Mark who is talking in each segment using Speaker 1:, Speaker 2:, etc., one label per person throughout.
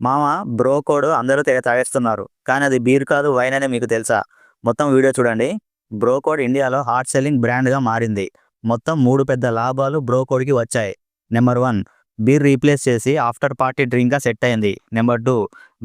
Speaker 1: మామ bro code అందరూ తెగ తాగేస్తున్నారు. కానీ అది బీర్ కాదు వైన్ అనే మీకు తెలుసా? మొత్తం వీడియో చూడండి. బ్రో కోడ్ ఇండియాలో హాట్ సెల్లింగ్ బ్రాండ్గా మారింది. మొత్తం మూడు పెద్ద లాభాలు బ్రో కోడ్కి వచ్చాయి. నెంబర్ వన్ బీర్ రీప్లేస్ చేసి ఆఫ్టర్ పార్టీ డ్రింక్గా సెట్ అయింది. నెంబర్ టూ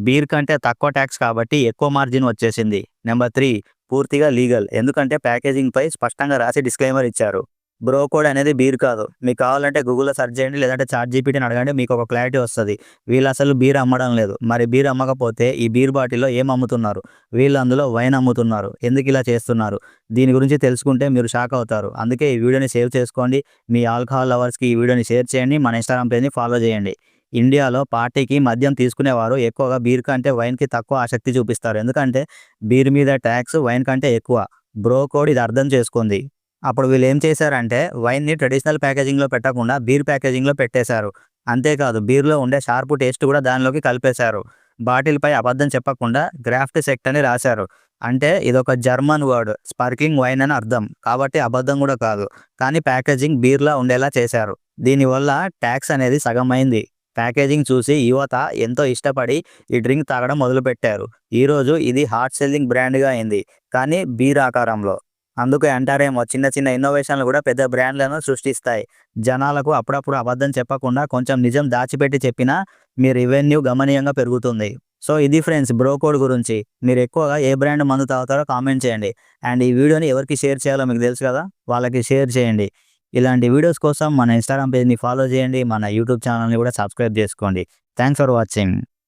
Speaker 1: బీర్ కంటే తక్కువ ట్యాక్స్ కాబట్టి ఎక్కువ మార్జిన్ వచ్చేసింది. నెంబర్ త్రీ పూర్తిగా లీగల్. ఎందుకంటే ప్యాకేజింగ్పై స్పష్టంగా రాసి డిస్క్లైమర్ ఇచ్చారు. బ్రో కోడ్ అనేది బీర్ కాదు. మీకు కావాలంటే గూగుల్లో సెర్చ్ చేయండి లేదంటే చాట్ జీపీటీని అడగండి మీకు ఒక క్లారిటీ వస్తుంది. వీళ్ళు అసలు బీర్ అమ్మడం లేదు. మరి బీర్ అమ్మకపోతే ఈ బీర్ బాటిల్లో ఏం అమ్ముతున్నారు? వీళ్ళు అందులో వైన్ అమ్ముతున్నారు. ఎందుకు ఇలా చేస్తున్నారు? దీని గురించి తెలుసుకుంటే మీరు షాక్ అవుతారు. అందుకే ఈ వీడియోని సేవ్ చేసుకోండి. మీ ఆల్కహాల్ లవర్స్కి ఈ వీడియోని షేర్ చేయండి. మన ఇన్స్టాగ్రామ్ పేజ్ని ఫాలో చేయండి. ఇండియాలో పార్టీకి మద్యం తీసుకునేవారు ఎక్కువగా బీర్ కంటే వైన్కి తక్కువ ఆసక్తి చూపిస్తారు. ఎందుకంటే బీర్ మీద ట్యాక్స్ వైన్ కంటే ఎక్కువ. బ్రో కోడ్ ఇది అర్థం చేసుకుంది. అప్పుడు వీళ్ళు ఏం చేశారంటే వైన్ని ట్రెడిషనల్ ప్యాకేజింగ్లో పెట్టకుండా బీర్ ప్యాకేజింగ్లో పెట్టేశారు. అంతేకాదు బీర్లో ఉండే షార్ప్ టేస్ట్ కూడా దానిలోకి కలిపేశారు. బాటిల్పై అబద్ధం చెప్పకుండా గ్రాఫ్ట్ సెక్ట్ అని రాశారు. అంటే ఇదొక జర్మన్ వర్డ్ స్పార్కింగ్ వైన్ అని అర్థం. కాబట్టి అబద్ధం కూడా కాదు. కానీ ప్యాకేజింగ్ బీర్లా ఉండేలా చేశారు. దీనివల్ల ట్యాక్స్ అనేది సగమైంది. ప్యాకేజింగ్ చూసి యువత ఎంతో ఇష్టపడి ఈ డ్రింక్ తాగడం మొదలుపెట్టారు. ఈరోజు ఇది హాట్ సెల్లింగ్ బ్రాండ్గా అయింది. కానీ బీర్ ఆకారంలో. అందుకే అంటారేమో చిన్న చిన్న ఇన్నోవేషన్లు కూడా పెద్ద బ్రాండ్లను సృష్టిస్తాయి. జనాలకు అప్పుడప్పుడు అబద్ధం చెప్పకుండా కొంచెం నిజం దాచిపెట్టి చెప్పినా మీ రెవెన్యూ గమనీయంగా పెరుగుతుంది. సో ఇది ఫ్రెండ్స్ బ్రో కోడ్ గురించి. మీరు ఎక్కువగా ఏ బ్రాండ్ మందు తాగుతారో కామెంట్ చేయండి. అండ్ ఈ వీడియోని ఎవరికి షేర్ చేయాలో మీకు తెలుసు కదా వాళ్ళకి షేర్ చేయండి. ఇలాంటి వీడియోస్ కోసం మన ఇన్స్టాగ్రామ్ పేజ్ని ఫాలో చేయండి మన యూట్యూబ్ ఛానల్ని కూడా సబ్స్క్రైబ్ చేసుకోండి. Thanks for watching